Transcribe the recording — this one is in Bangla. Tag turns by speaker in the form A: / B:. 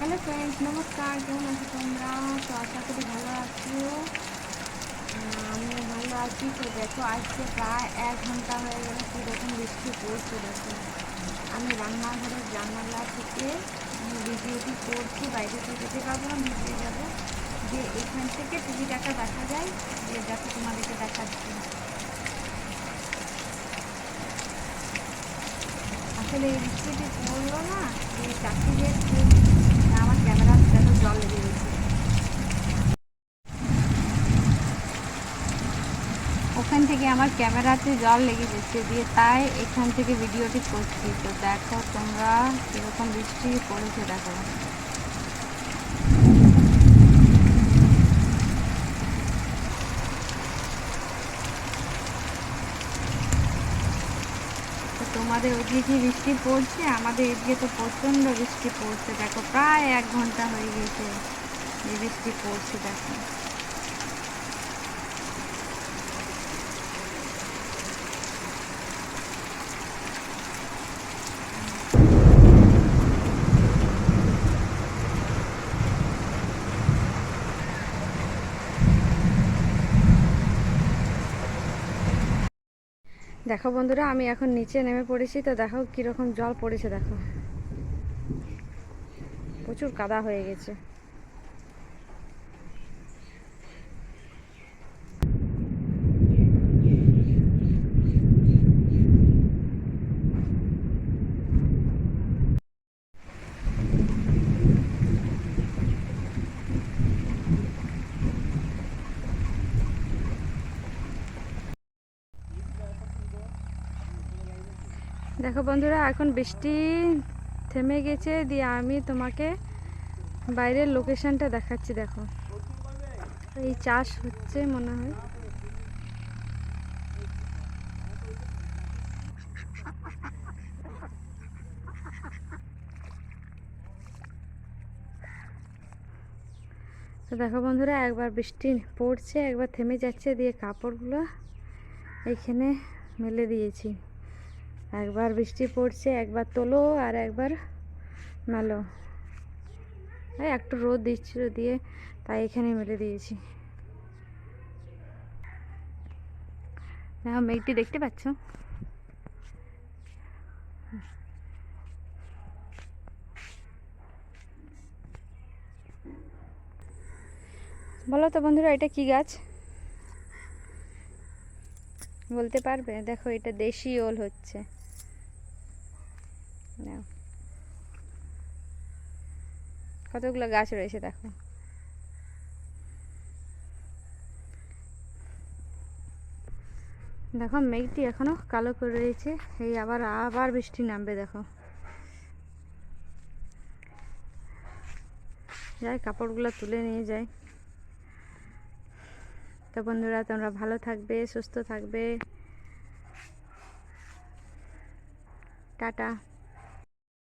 A: হ্যালো ফ্রেন্ডস নমস্কার। কেমন আছো তোমরা? তো আশা করি ভালো আছো। আমিও ভালো আছি। তো দেখো, আজকে প্রায় এক ঘণ্টা হয়ে গেল কীরকম বৃষ্টি পড়ছে, দেখো। আমি রান্নাঘরের জানালা থেকে আমি ভিডিওটি করছি, বাইরে তো যেতে পারব না ভিজে যাব। যে এখান থেকে টিভিটাটা দেখা যায়, যে দেখো তোমাদেরকে দেখাচ্ছি। আসলে এই বৃষ্টিটি পড়ল না, এই চাষিদের আমার ক্যামেরা জল লেগে গেছে। ওখান থেকে আমার ক্যামেরাতে জল লেগে গেছে দিয়ে তাই এখান থেকে ভিডিওটি করছি। তো দেখো তোমরা কীরকম বৃষ্টি পড়েছে দেখো তো তোমাদের ওদিকে কি বৃষ্টি পড়ছে, আমাদের এদিকে তো প্রচণ্ড বৃষ্টি পড়ছে। দেখো, প্রায় এক ঘণ্টা হয়ে গেছে যে বৃষ্টি পড়ছে দেখো। দেখো বন্ধুরা, আমি এখন নিচে নেমে পড়েছি, তো দেখো কীরকম জল পড়েছে, দেখো। প্রচুর কাদা হয়ে গেছে। দেখো বন্ধুরা, এখন বৃষ্টি থেমে গেছে দিয়ে আমি তোমাকে বাইরের লোকেশনটা দেখাচ্ছি, দেখো। এই চাষ হচ্ছে মনে হয়। তো দেখো বন্ধুরা, একবার বৃষ্টি পড়ছে, একবার থেমে যাচ্ছে দিয়ে কাপড়গুলো এইখানে মেলে দিয়েছি। একবার বৃষ্টি পড়ছে, একবার তোলো আর একবার মেলো একটু রোদ দিচ্ছিল দিয়ে তাই এখানে মেলে দিয়েছি। হ্যাঁ মেঘটি দেখতে পাচ্ছ? বলো তো বন্ধুরা, এটা কি গাছ? বলতে পারবে? দেখো, এটা দেশি ওল হচ্ছে। নাও। কতগুলো গাছ রয়েছে দেখো। দেখো মেঘটি এখনও কালো করে রয়েছে, এই আবার আবার বৃষ্টি নামবে দেখো। যাই কাপড়গুলো তুলে নিয়ে যাই। তো বন্ধুরা, তোমরা ভালো থাকবে, সুস্থ থাকবে। টাটা।